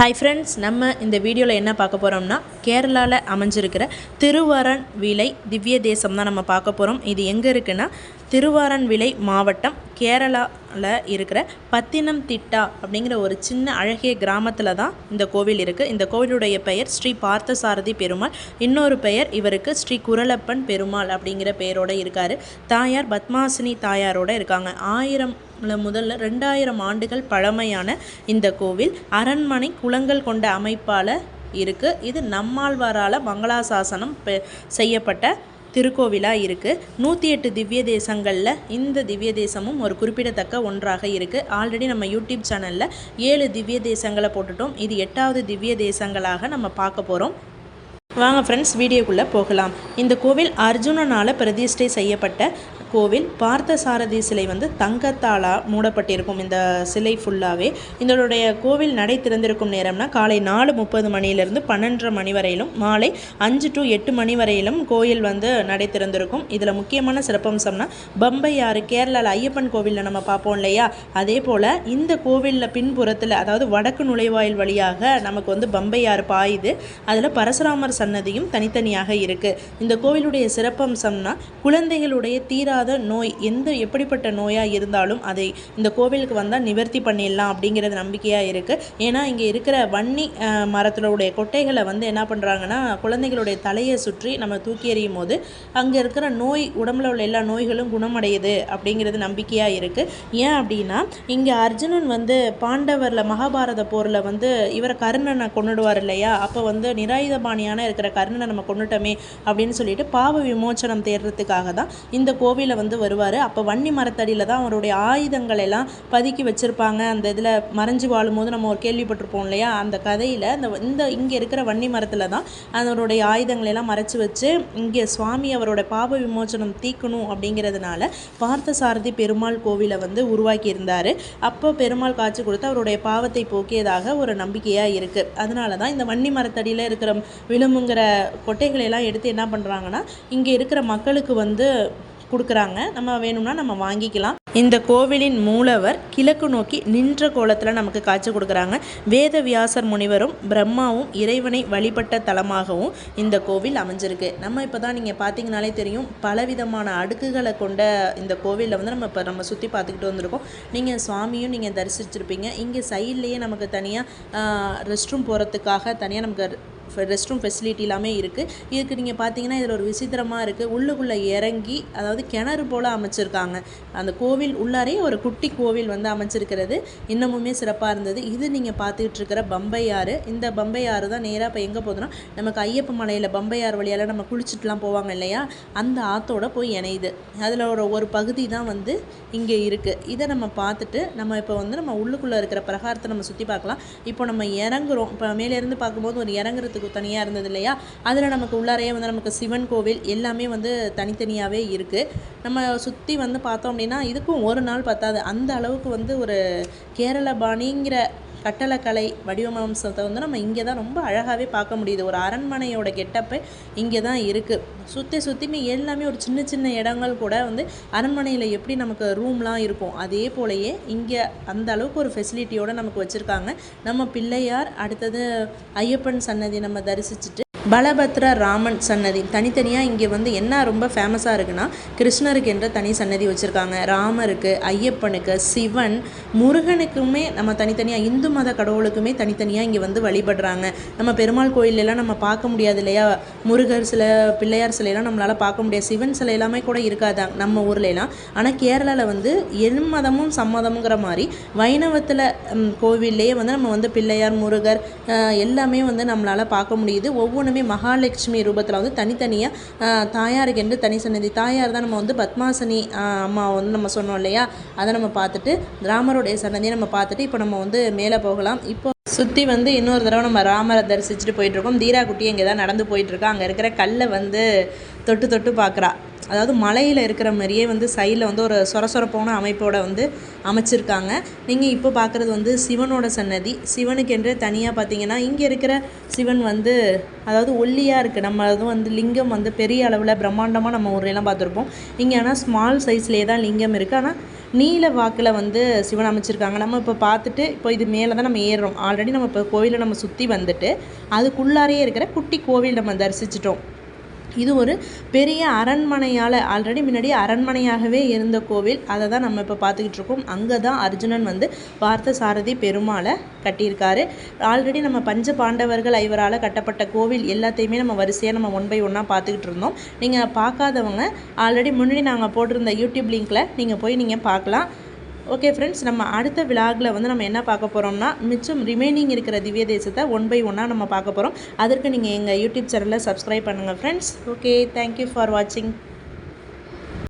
Hi friends நம்ம இந்த வீடியோவில் என்ன பார்க்க போகிறோம்னா கேரளாவில் அமைஞ்சிருக்கிற திருவாரன் விலை திவ்ய தேசம் தான் நம்ம பார்க்க போகிறோம் இது எங்கே இருக்குன்னா திருவாரன்விலை மாவட்டம் கேரளாவில் இருக்கிற பத்தினம் திட்டா அப்படிங்கிற ஒரு சின்ன அழகிய கிராமத்தில் தான் இந்த கோவில் இருக்குது இந்த கோவிலுடைய பெயர் ஸ்ரீ பார்த்தசாரதி பெருமாள். இன்னொரு பெயர் இவருக்கு ஸ்ரீ குரலப்பன் பெருமாள் அப்படிங்கிற பெயரோட இருக்கார். தாயார் பத்மாசினி தாயாரோட இருக்காங்க. ஆயிரம் முதல்ல ரெண்டாயிரம் ஆண்டுகள் பழமையான இந்த கோவில் அரண்மனை குளங்கள் கொண்ட அமைப்பால் இருக்குது இது நம்மாழ்வாரால் மங்களாசாசனம் பெ- செய்யப்பட்ட திருக்கோவிலாக இருக்குது நூற்றி எட்டு திவ்ய தேசங்களில் இந்த திவ்ய தேசமும் ஒரு குறிப்பிடத்தக்க ஒன்றாக இருக்குது ஆல்ரெடி நம்ம யூடியூப் சேனலில் ஏழு திவ்ய தேசங்களை போட்டுட்டோம். இது எட்டாவது திவ்ய தேசங்களாக நம்ம பார்க்க போகிறோம் வாங்க ஃப்ரெண்ட்ஸ் வீடியோக்குள்ளே போகலாம். இந்த கோவில் அர்ஜுனனால் பிரதிஷ்டை செய்யப்பட்ட கோவில். பார்த்தசாரதி சிலை வந்து தங்கத்தாலா மூடப்பட்டிருக்கும். இந்த சிலை ஃபுல்லாகவே இதனுடைய கோவில் நடை திறந்திருக்கும் நேரம்னா காலை நாலு முப்பது மணியிலிருந்து பன்னெண்டரை மணி வரையிலும் மாலை அஞ்சு டு எட்டு மணி வரையிலும் கோயில் வந்து நடை திறந்திருக்கும். இதில் முக்கியமான சிறப்பம்சம்னா பம்பையாறு கேரளாவில் ஐயப்பன் கோவிலில் நம்ம பார்ப்போம் இல்லையா? அதே போல் இந்த கோவிலில் பின்புறத்தில் அதாவது வடக்கு நுழைவாயில் வழியாக நமக்கு வந்து பம்பையாறு பாயுது. அதில் பரசுராமர் சன்னதியும் தனித்தனியாக இருக்குது இந்த கோவிலுடைய சிறப்பம்சம்னா குழந்தைகளுடைய தீராத நோய் எந்த எப்படிப்பட்ட நோயாக இருந்தாலும் அதை இந்த கோவிலுக்கு வந்தால் நிவர்த்தி பண்ணிடலாம் அப்படிங்கிறது நம்பிக்கையாக இருக்குது ஏன்னா இங்கே இருக்கிற வன்னி அஹ், மரத்தினுடைய கொட்டைகளை வந்து என்ன பண்ணுறாங்கன்னா குழந்தைகளுடைய தலையை சுற்றி நம்ம தூக்கி எறியும் போது அங்கே இருக்கிற நோய் உடம்புல உள்ள எல்லா நோய்களும் குணமடையுது அப்படிங்கிறது நம்பிக்கையாக இருக்குது ஏன் அப்படின்னா இங்கே அர்ஜுனன் வந்து பாண்டவரில் மகாபாரத போரில் வந்து இவரை கருணனை கொண்டுடுவார் இல்லையா? அப்போ வந்து நிராயுதபாணியான இருக்கிற கர்ணனை நம்ம கொண்டுட்டோமே அப்படின்னு சொல்லிட்டு பாவ விமோச்சனம் தேடுறதுக்காக தான் இந்த கோவிலை வந்து வருவார். அப்போ வன்னி மரத்தடியில் தான் அவருடைய ஆயுதங்கள் எல்லாம் பதுக்கி வச்சுருப்பாங்க. அந்த இதில் மறைஞ்சு வாழும்போது நம்ம ஒரு கேள்விப்பட்டிருப்போம் இல்லையா? அந்த கதையில் இந்த இந்த இங்கே இருக்கிற வன்னி மரத்தில் தான் அவருடைய ஆயுதங்களை எல்லாம் மறைச்சி வச்சு இங்கே சுவாமி அவரோட பாவ விமோச்சனம் தீக்கணும் அப்படிங்கிறதுனால பார்த்தசாரதி பெருமாள் கோவிலை வந்து உருவாக்கியிருந்தார் அப்போ பெருமாள் காட்சி கொடுத்து அவருடைய பாவத்தை போக்கியதாக ஒரு நம்பிக்கையாக இருக்குது அதனால தான் இந்த வன்னி மரத்தடியில் இருக்கிற விழுமுங்கிற கொட்டைகளை எல்லாம் எடுத்து என்ன பண்ணுறாங்கன்னா இங்கே இருக்கிற மக்களுக்கு வந்து கொடுக்குறாங்க. நம்ம வேணும்னா நம்ம வாங்கிக்கலாம். இந்த கோவிலின் மூலவர் கிழக்கு நோக்கி நின்ற கோலத்தில் நமக்கு காட்சி கொடுக்குறாங்க. வேத வியாசர் முனிவரும் பிரம்மாவும் இறைவனை வழிபட்ட தலமாகவும் இந்த கோவில் அமைஞ்சிருக்கு. நம்ம இப்போ தான் நீங்கள் பார்த்தீங்கனாலே தெரியும் பலவிதமான அடுக்குகளை கொண்ட இந்த கோவிலில் வந்து நம்ம இப்போ நம்ம சுற்றி பார்த்துக்கிட்டு வந்திருக்கோம். நீங்கள் சுவாமியும் நீங்கள் தரிசிச்சிருப்பீங்க. இங்கே சைட்லேயே நமக்கு தனியாக ரெஸ்ட் ரூம் போகிறதுக்காக தனியாக நமக்கு ரெஸ்ட் ரூம் ஃபெசிலிட்டி எல்லாமே இருக்குது இதுக்கு நீங்கள் பார்த்தீங்கன்னா இதில் ஒரு விசித்திரமாக இருக்குது உள்ளுக்குள்ளே இறங்கி அதாவது கிணறு போல் அமைச்சிருக்காங்க. அந்த கோவில் உள்ளாரே ஒரு குட்டி கோவில் வந்து அமைச்சிருக்கிறது. இன்னமுமே சிறப்பாக இருந்தது. இது நீங்கள் பார்த்துக்கிட்டு இருக்கிற ஆறு. இந்த பம்பை ஆறு தான் நேராக இப்போ எங்கே போகுதுன்னா நமக்கு ஐயப்ப மலையில் பம்பை ஆறு வழியால் நம்ம குளிச்சுட்டுலாம் போவாங்க இல்லையா? அந்த ஆத்தோட போய் இணையுது. அதில் ஒரு ஒரு பகுதி தான் வந்து இங்கே இருக்குது இதை நம்ம பார்த்துட்டு நம்ம இப்போ வந்து நம்ம உள்ளுக்குள்ளே இருக்கிற பிரகாரத்தை நம்ம சுற்றி பார்க்கலாம். இப்போ நம்ம இறங்குறோம். இப்போ மேலேருந்து பார்க்கும்போது ஒரு இறங்குறதுக்கு தனியாக இருந்தது இல்லையா? அதில் நமக்கு உள்ளாரையே வந்து நமக்கு சிவன் கோவில் எல்லாமே வந்து தனித்தனியாகவே இருக்குது நம்ம சுற்றி வந்து பார்த்தோம் அப்படின்னா இதுக்கும் ஒரு நாள் பத்தாது. அந்த அளவுக்கு வந்து ஒரு கேரள பாணிங்கிற கட்டளக்கலை வடிவமாம்சத்தை வந்து நம்ம இங்கே தான் ரொம்ப அழகாகவே பார்க்க முடியுது. ஒரு அரண்மனையோட கெட்டப்பு இங்கே தான் இருக்குது சுற்றி சுற்றியுமே எல்லாமே ஒரு சின்ன சின்ன இடங்கள் கூட வந்து அரண்மனையில் எப்படி நமக்கு ரூம்லாம் இருக்கும் அதே போலயே இங்கே அந்த அளவுக்கு ஒரு ஃபெசிலிட்டியோடு நமக்கு வச்சுருக்காங்க. நம்ம பிள்ளையார் அடுத்தது ஐயப்பன் சன்னதி நம்ம தரிசிச்சுட்டு பலபத்ர ராமன் சன்னதி. தனித்தனியாக இங்கே வந்து என்ன ரொம்ப ஃபேமஸாக இருக்குன்னா கிருஷ்ணருக்கு என்ற தனி சன்னதி வச்சுருக்காங்க. ராமருக்கு ஐயப்பனுக்கு சிவன் முருகனுக்குமே நம்ம தனித்தனியாக இந்து மத கடவுளுக்குமே தனித்தனியாக இங்கே வந்து வழிபடுறாங்க. நம்ம பெருமாள் கோயிலெல்லாம் நம்ம பார்க்க முடியாது இல்லையா? முருகர் சில பிள்ளையார் சிலையெல்லாம் நம்மளால் பார்க்க முடியாது. சிவன் சிலை எல்லாமே கூட இருக்காதான் நம்ம ஊர்ல ஆனால் கேரளாவில் வந்து என் மதமும் சம்மதமுங்கிற மாதிரி வைணவத்தில் கோவில்லையே வந்து நம்ம வந்து பிள்ளையார் முருகர் எல்லாமே வந்து நம்மளால் பார்க்க முடியுது. ஒவ்வொன்றுமே மகாலட்சுமி ரூபத்தில் வந்து தனித்தனியாக தாயாருக்கு என்று தனி சன்னதி. தாயார் தான் நம்ம வந்து பத்மாசனி அம்மா வந்து நம்ம சொன்னோம் இல்லையா? அதை நம்ம பார்த்துட்டு ராமருடைய சன்னதியை நம்ம பார்த்துட்டு இப்போ நம்ம வந்து மேலே போகலாம். இப்போ சுற்றி வந்து இன்னொரு தடவை நம்ம ராமரை தரிசிச்சுட்டு போயிட்டுருக்கோம் தீரா குட்டி இங்கே தான் நடந்து போயிட்டுருக்கோம் அங்கே இருக்கிற கல்லை வந்து தொட்டு தொட்டு பார்க்குறா. அதாவது மலையில் இருக்கிற மாதிரியே வந்து சைடில் வந்து ஒரு சொரசொரப்பான அமைப்போட வந்து அமைச்சிருக்காங்க. நீங்கள் இப்போ பார்க்குறது வந்து சிவனோட சன்னதி. சிவனுக்கென்று தனியாக பார்த்தீங்கன்னா இங்கே இருக்கிற சிவன் வந்து அதாவது ஒல்லியாக இருக்குது நம்ம அதுவும் வந்து லிங்கம் வந்து பெரிய அளவில் பிரம்மாண்டமாக நம்ம ஊர்லலாம் பார்த்துருப்போம் இங்கே ஆனால் ஸ்மால் சைஸ்லேயே தான் லிங்கம் இருக்குது ஆனால் நீல வாக்கில் வந்து சிவன் அமைச்சிருக்காங்க. நம்ம இப்போ பார்த்துட்டு இப்போ இது மேலே தான் நம்ம ஏறுறோம். ஆல்ரெடி நம்ம இப்போ கோவிலை நம்ம சுற்றி வந்துட்டு அதுக்குள்ளாரையே இருக்கிற குட்டி கோவில் நம்ம தரிசிச்சிட்டோம். இது ஒரு பெரிய அரண்மனையால் ஆல்ரெடி முன்னாடி அரண்மனையாகவே இருந்த கோவில். அதை தான் நம்ம இப்போ பார்த்துக்கிட்டு இருக்கோம். அங்கே தான் அர்ஜுனன் வந்து பார்த்த சாரதி பெருமாளை கட்டியிருக்காரு. ஆல்ரெடி நம்ம பஞ்ச பாண்டவர்கள் ஐவரால் கட்டப்பட்ட கோவில் எல்லாத்தையுமே நம்ம வரிசையாக நம்ம ஒன் பை ஒன்னாக பார்த்துக்கிட்டு இருந்தோம். நீங்கள் பார்க்காதவங்க ஆல்ரெடி முன்னாடி நாங்கள் போட்டிருந்த யூடியூப் லிங்க்கில் நீங்கள் போய் நீங்கள் பார்க்கலாம். ஓகே ஃப்ரெண்ட்ஸ் நம்ம அடுத்த விலாகில் வந்து நம்ம என்ன பார்க்க போகிறோம்னா மிச்சம் ரிமைனிங் இருக்கிற திவ்ய தேசத்தை ஒன் பை ஒன்னாக நம்ம பார்க்க போகிறோம் அதற்கு நீங்கள் எங்கள் யூடியூப் சேனலில் சப்ஸ்கிரைப் பண்ணுங்கள் ஃப்ரெண்ட்ஸ் ஓகே தேங்க்யூ ஃபார் வாட்சிங்